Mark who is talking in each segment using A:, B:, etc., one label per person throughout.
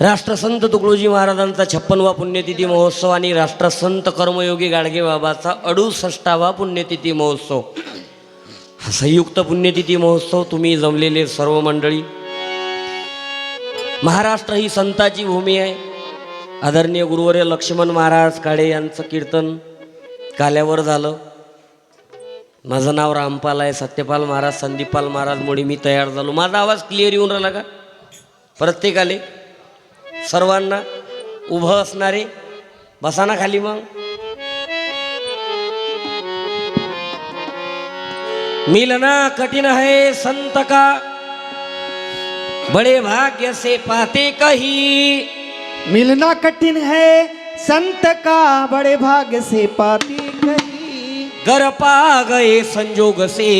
A: राष्ट्रसंत तुकडोजी महाराजांचा छप्पनवा पुण्यतिथी महोत्सव आणि राष्ट्रसंत कर्मयोगी गाडगे बाबाचा अडुसष्टावा पुण्यतिथी महोत्सव. हा संयुक्त पुण्यतिथी महोत्सव तुम्ही जमलेले सर्व मंडळी. महाराष्ट्र ही संताची भूमी आहे. आदरणीय गुरुवर्य लक्ष्मण महाराज काळे यांचं कीर्तन काल्यावर झालं. माझं नाव रामपाल आहे सत्यपाल महाराज संदीपाल महाराज मुळे मी तयार झालो. माझा आवाज क्लिअर येऊन राहिला का? प्रत्येकाले. सर्वांना उभं असणारे बसाना खाली मग. मिलना कठिन है संत का? बड़े भाग्य से पाते कही.
B: मिलना कठिन है संत का बड़े भाग्य से पाते कहीं.
A: घर पा गए संजोग से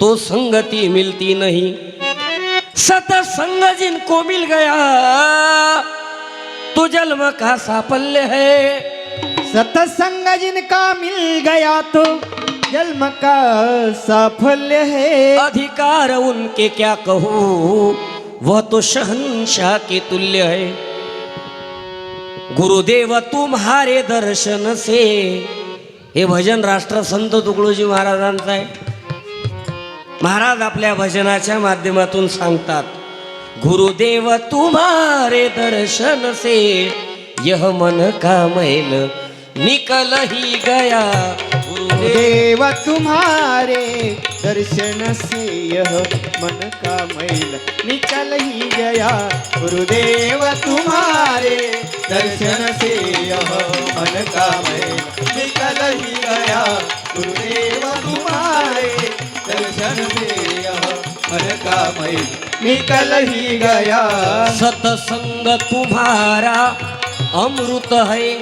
A: तो संगति मिलती नहीं. सतसंग जिनको मिल गया तो जन्म का साफल्य है।
B: सतसंग जिनका मिल गया तो जन्म का साफल्य है।
A: अधिकार उनके क्या कहूँ वह तो शहनशाह के तुल्य है। गुरुदेव तुम्हारे दर्शन से हे भजन राष्ट्रसंत तुकडोजी महाराजांचं आहे। महाराज आपल्या भजनाच्या माध्यमातून सांगतात गुरुदेव तुम्हारे दर्शन से यह मन का मैल निकल ही गया। गुरुदेव
B: तुम्हारे दर्शन से यह मन का मैल निकल ही गया। गुरुदेव तुम्हारे दर्शन से यह मन का मैल निकल ही गया। गुरुदेव दर्शन से का निकल ही गया
A: सतसंग तुम्हारा अमृत है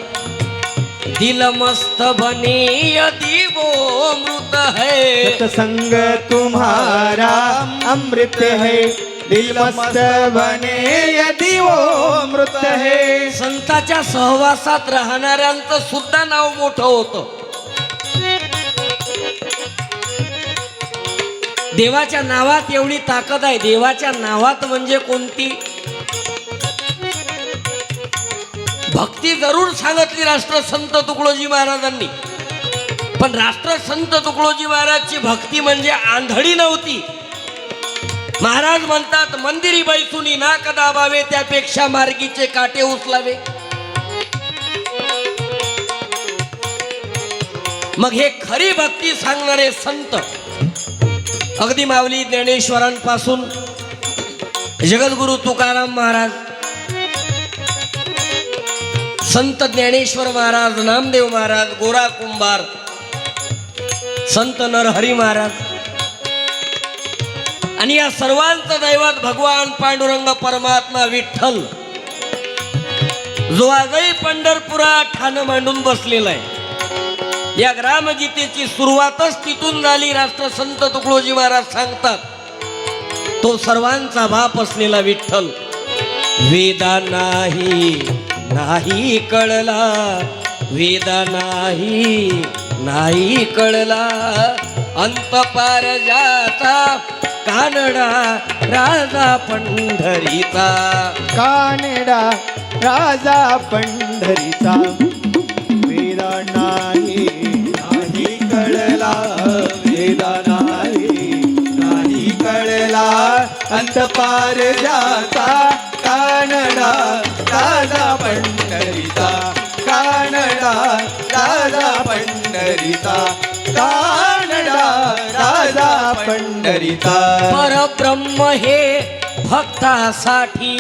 A: दिल मस्त बने यदि वो अमृत है
B: सत्संग तुम्हारा अमृत है दिल मस्त बने यदि वो अमृत है।
A: संताच्या सहवासात राहणाऱ्यांचं सुद्धा नाव मोठं होतं. देवाच्या नावात एवढी ताकद आहे. देवाच्या नावात म्हणजे कोणती? भक्ती जरूर सांगितली राष्ट्रसंत तुकडोजी महाराजांनी. पण राष्ट्रसंत तुकडोजी महाराजची भक्ती म्हणजे आंधळी नव्हती. महाराज म्हणतात मंदिरी बैसुनी नाक दाबावे त्यापेक्षा मार्गीचे काटे उचलावे. मग हे खरी भक्ती सांगणारे संत अगदी माऊली ज्ञानेश्वरांपासून जगद्गुरु तुकाराम महाराज संत ज्ञानेश्वर महाराज नामदेव महाराज गोरा कुंभार संत नरहरी महाराज. आणि या सर्वांचं दैवत भगवान पांडुरंग परमात्मा विठ्ठल जो आजही पंढरपुरात ठाणं मांडून बसलेला आहे. या ग्रामगीतेची सुरुवातच तिथून झाली. राष्ट्रसंत तुकडोजी महाराज सांगतात तो सर्वांचा बाप असलेला विठ्ठल. वेदा नाही नाही कळला. वेदा नाही नाही कळला. अंतपार जाता कानडा राजा पंढरीचा.
B: कानडा राजा पंढरीचा. वेदा नाही कळला वेदा नाही नाही कळला. अंत पार जाता कानडा राजा पंढरीचा कानडा राजा पंढरीचा कानडा राजा पंढरीचा
A: परब्रह्म हे भक्तासाठी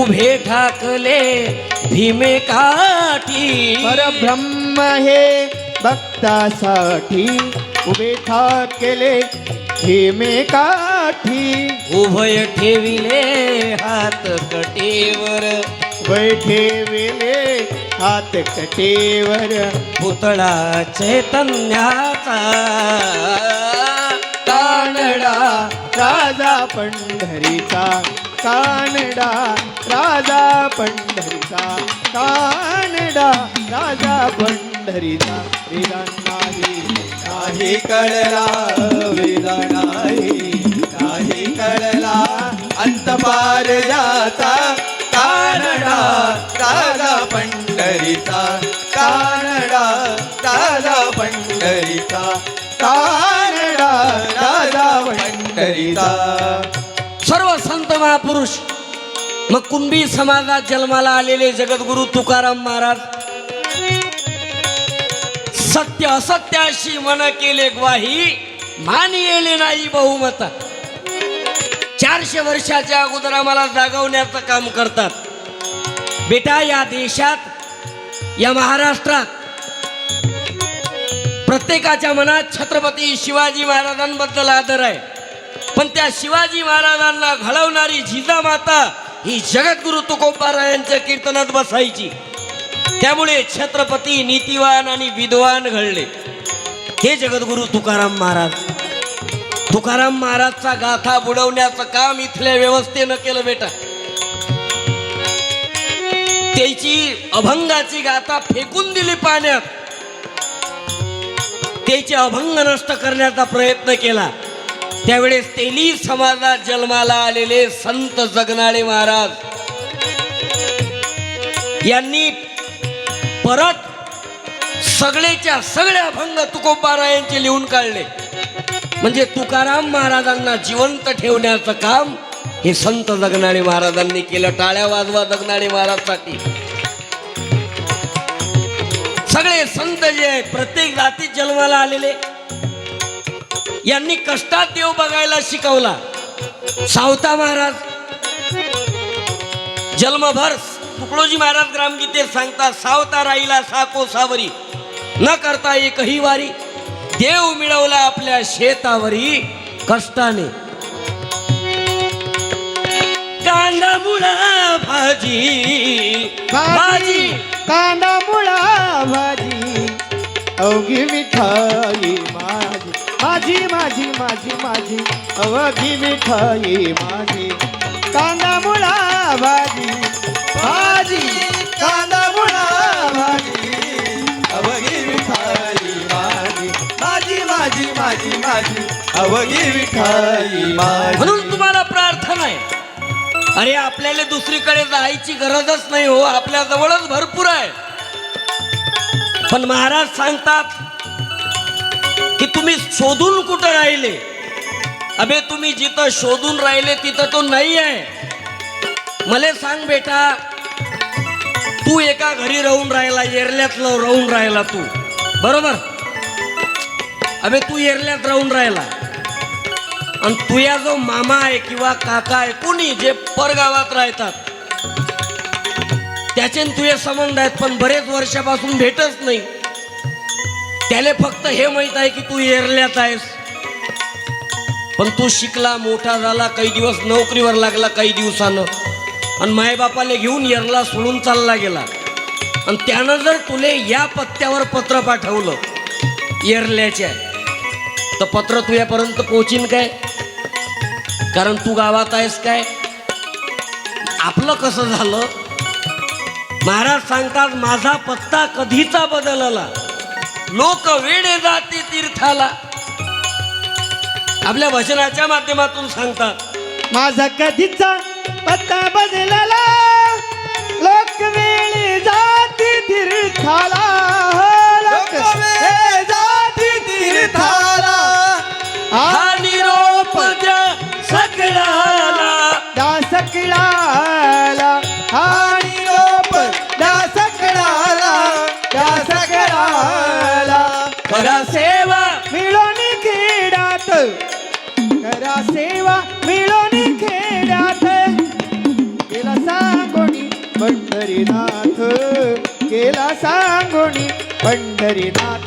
A: उभे ठाकले भीमे काठी.
B: परब्रह्म हे भक्तासाठी उभे ठाकले हेमे काठी.
A: उभय ठेविले हात कटेवर.
B: बैठे वेले हात कटेवर.
A: पुतळा चैतन्याचा
B: कानडा. राजा पंढरीचा कानडा राजा पंढरीचा कानडा राजा पंढरीचा पंढरीचा वेदा नाही काही कळला वेदा नाही काही कळला अंत पार जाता कानडा दादा पंढरीचा. कानडा दादा पंढरीचा. कानडा दादा पंढरीचा.
A: सर्व संत महापुरुष मग कुंभी समाजात जन्माला आलेले जगद्गुरु तुकाराम महाराज सत्य असत्याशी मन केले ग्वाही मान येले नाही बहुमता. चारशे वर्षाच्या अगोदर आम्हाला जागवण्याचं काम करतात. बेटा या देशात या महाराष्ट्रात प्रत्येकाच्या मनात छत्रपती शिवाजी महाराजांबद्दल आदर आहे. पण त्या शिवाजी महाराजांना घडवणारी जिजामाता ही जगद्गुरु तुकोबारायांच्या कीर्तनात बसायची. त्यामुळे छत्रपती नीतिवान आणि विद्वान घडले. हे जगद्गुरु तुकाराम महाराज. तुकाराम महाराजचा गाथा बुडवण्याचं काम इथल्या व्यवस्थेनं केलं बेटा. त्याची अभंगाची गाथा फेकून दिली पाण्यात. त्याचे अभंग नष्ट करण्याचा प्रयत्न केला. त्यावेळेस तेली समाजात जन्माला आलेले संत जगनाळे महाराज. यांनी परत सगळेच्या सगळे अभंग तुकोबारायांचे लिहून काढले. म्हणजे तुकाराम महाराजांना जिवंत ठेवण्याचं काम हे संत जगनाळे महाराजांनी केलं टाळ्या वाजवा जगनाळे महाराजसाठी. सगळे संत जे आहेत प्रत्येक जातीत जन्माला आलेले. यांनी कष्टात देव बघायला शिकवला. सावता महाराज जन्मभर तुकडोजी महाराज ग्रामगीतेत सांगतात सावता राहिला साको सावरी न करता एकही वारी. देव मिळवला आपल्या शेतावरी कष्टाने. कांदा मुळा भाजी भाजी.
B: कांदा मुळा भाजी अवघी मिठाई माझी. माझी माझी माझी माझी अवघी मिठाई माझी. कांदा मुळा भाजी. भाजी कांदा मुळा भाजी. अवघी माझी. माझी माझी माझी माझी. अवघी माझी.
A: म्हणून तुम्हाला प्रार्थना आहे. अरे आपल्याला दुसरीकडे जायची गरजच नाही हो. आपल्या जवळच भरपूर आहे. पण महाराज सांगतात की तुम्ही शोधून कुठं राहिले? अबे तुम्ही जिथं शोधून राहिले तिथं तो नाही आहे. मला सांग बेटा तू एका घरी राहून राहिला एरल्यातलं राहून राहिला तू. बरोबर? अबे तू एरल्यात राहून राहिला. आणि तुया जो मामा आहे किंवा काका आहे कोणी जे परगावात राहतात त्याचे तुझे संबंध आहेत पण बरेच वर्षापासून भेटच नाही. त्याला फक्त हे माहीत आहे की तू एरल्यात आहेस. पण तू शिकला मोठा झाला काही दिवस नोकरीवर लागला काही दिवसानं. आणि मायबापाला घेऊन यरला सोडून चालला गेला. आणि त्यानं जर तुले या पत्त्यावर पत्र पाठवलं येरल्याच्या तर पत्र तुझ्यापर्यंत पोहोचीन काय? कारण तू गावात आहेस काय? आपलं कसं झालं? महाराज सांगतात माझा पत्ता कधीचा बदलला? लोक वेडे जाते तीर्थाला. आपल्या भजनाच्या माध्यमातून सांगतात.
B: माझा कधीचा पत्ता बदलला. लोक वेळी जाती तीर्थाला. लोक वेळी जाती तीर्थाला.
A: हा निरोप द्या सगळ्याला
B: दासकळाला हा निरोप दासकळाला दासकळाला
A: करा सेवा
B: पंढरीनाथ केला सांगोणी पंढरीनाथ.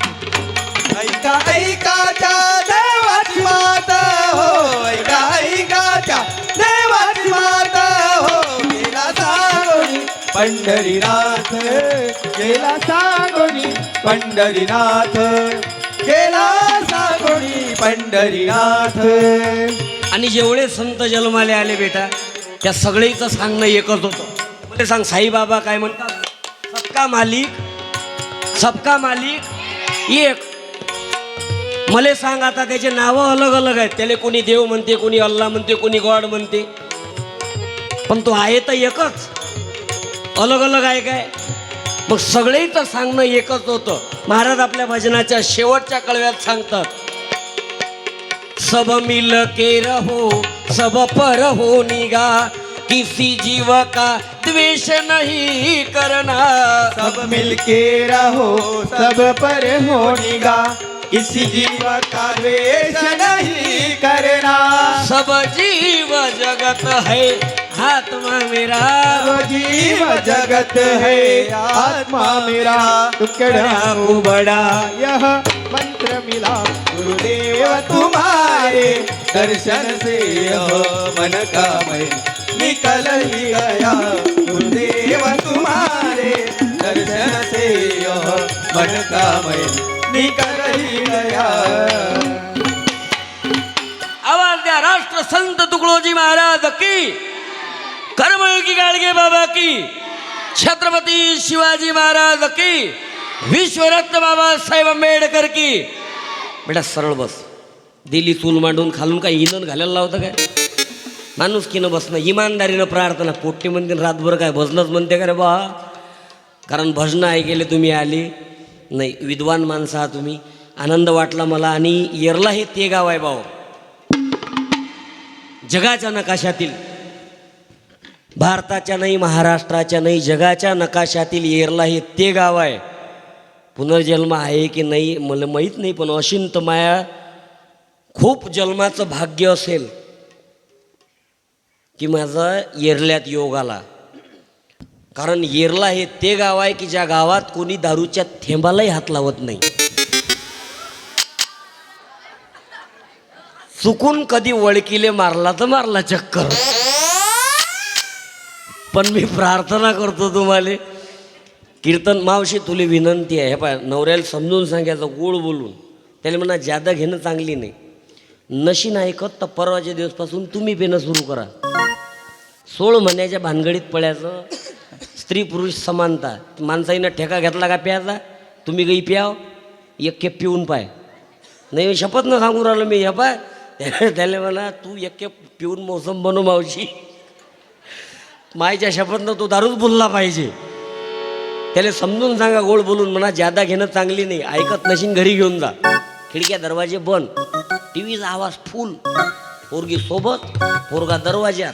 B: ऐका ऐकाच्या देवाची माता हो ऐका ऐकाच्या देवाची माता हो केला सांगोणी पंढरीनाथ. केला सांगोणी पंढरीनाथ. केला सांगोणी पंढरीनाथ.
A: आणि जेवढे संत जन्माले आले बेटा त्या सगळेचं सांगणं एकच होतं. म्हणजे सांग साईबाबा काय म्हणतात? सबका मालिक सबका मालिक एक. मला सांग आता त्याचे नावं अलग अलग आहेत. त्याला कोणी देव म्हणते कोणी अल्ला म्हणते कोणी गॉड म्हणते. पण तो आहे तर एकच. अलग अलग आहे काय? मग सगळे तर सांगणं एकच होतं. महाराज आपल्या भजनाच्या शेवटच्या कळव्यात सांगतात. सब मिल के रहो सब पर हो निगा किसी जीव का द्वेष नहीं करना।
B: सब मिलके रहो सब पर हो निगाह किसी जीव का द्वेष नहीं करना।
A: सब जीव जगत है आत्मा मेरा।
B: सब जीव जगत है आत्मा मेरा। टुकड़ा बड़ा यह मंत्र मिला। गुरुदेव तुम्हारे दर्शन से यह मन का मैं निकल गया गुरुदेव तुम्हारे दर्शन से मन का मैं निकल गया
A: आवाज द्या राष्ट्र संत तुकडोजी महाराज की। करमळकी गाडगे बाबा की। छत्रपती शिवाजी महाराज की। विश्वरत्न बाबासाहेब आंबेडकर की। बेटा सरळ बस. दिली चूल मांडून खालून काय इंधन घालायला लावतं काय? माणूस बसणं इमानदारीनं प्रार्थना पोट्टी म्हणते रातभर काय भजनच म्हणते का रे बा? कारण भजनं ऐकले तुम्ही आले. नाही विद्वान माणसं आहात तुम्ही. आनंद वाटला मला आणि येरला हे ते गाव आहे भाऊ. जगाच्या नकाशातील भारताच्या नाही महाराष्ट्राच्या नाही जगाच्या नकाशातील येरला हे ते गाव आहे. पुनर्जन्म आहे की नाही मला माहीत नाही पण अशिंत माया खूप जन्माचं भाग्य असेल. की माझं येरल्यात योग आला. कारण येरला हे ते गाव आहे की ज्या गावात कोणी दारूच्या थेंबालाही हात लावत नाही. चुकून कधी वळकीले मारला तर मारला चक्कर. पण मी प्रार्थना करतो तुम्हाला कीर्तन मावशी तुला विनंती आहे हे पाय नवऱ्याला समजून सांगायचं गोड बोलून. त्याला म्हणा जादा घेणं चांगली नाही. नशीन ऐकत तर परवाच्या दिवसपासून तुम्ही पेणं सुरू करा. सोळ महिन्याच्या भानगडीत पळ्याचं स्त्री पुरुष समानता. माणसाईनं ठेका घेतला का प्यायचा? तुम्ही काही प्याव एक खेप पिऊन पाय. नाही शपथ न सांगून राहिलो मी हे पाय त्याला म्हणा तू एक खेप पिऊन मोसम बनव मावशी. मायच्या शपथनं तो दारूच बोलला पाहिजे. त्याला समजून सांगा गोड बोलून म्हणा जादा घेणं चांगली नाही ऐकत नशीन घरी घेऊन जा. खिडक्या दरवाजे बंद. टी व्हीचा आवाज फुल. पोरगी सोबत पोरगा दरवाज्यात.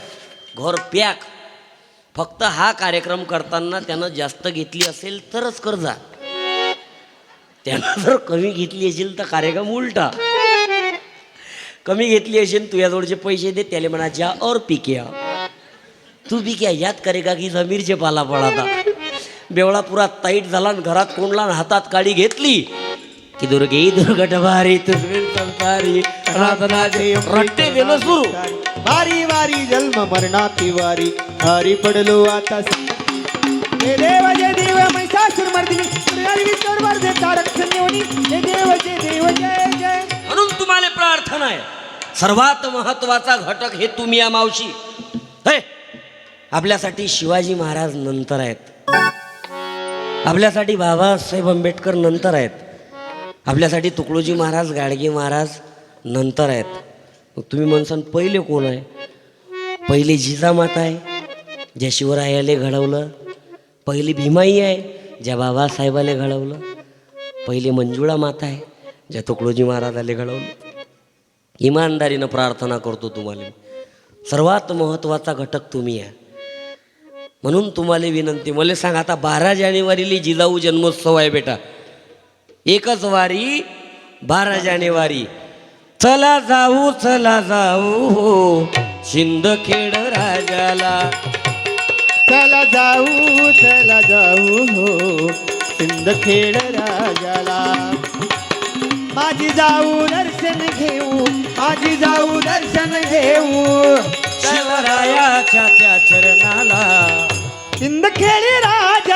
A: घर पॅक. फक्त हा कार्यक्रम करताना त्यानं जास्त घेतली असेल तरच कर्जा. त्यानं जर कमी घेतली असेल तर कार्यक्रम उलटा. कमी घेतली असेल तुझ्याजवळचे पैसे दे त्याला म्हणा जा और पिक्या तू बी क्या याद करेगा की जमीरचे पाला पडाता बेवळा पुरा ताईट झाला आणि घरात कोंडला आणि हातात काडी घेतली. की दुर्गे दुर्गट भारी तुझ संसारी राधनाचे रट्टे देणं सुरू.
B: वारी वारी जन्म मरणाती वारी. हरी पडलो आता हे देव जय देव महिषासुर मर्दिनी. मृगाली विष्णुर वर्धे तारक संजीवनी हे देव जय देव जय जय.
A: म्हणून तुम्हाला प्रार्थना आहे. सर्वात महत्त्वाचा घटक हे तुम्ही या मावशी. हे आपल्यासाठी शिवाजी महाराज नंतर आहेत. आपल्यासाठी बाबासाहेब आंबेडकर नंतर आहेत. आपल्यासाठी तुकडोजी महाराज गाडगे महाराज नंतर आहेत. मग तुम्ही म्हणसान पहिले कोण आहे? पहिले जिजामाता आहे ज्या शिवरायाले घडवलं. पहिली भीमाई आहे ज्या बाबासाहेबाले घडवलं. पहिले मंजुळा माता आहे ज्या तुकडोजी महाराजाले घडवलं. इमानदारीनं प्रार्थना करतो तुम्हाला. सर्वात महत्त्वाचा घटक तुम्ही आहे. म्हणून तुम्हाला विनंती मला सांग आता बारा जानेवारीला जिजाऊ जन्मोत्सव आहे बेटा. एकच वारी बारा जानेवारी चला जाऊ चला जाऊ हो. शिंदखेड राजाला.
B: चला जाऊ चला जाऊ हो. सिंदखेड राजाला. माझी जाऊ दर्शन घेऊ माझी जाऊ दर्शन घेऊ.
A: शिवरायाच्या त्या चरणाला.
B: सिंदखेड राज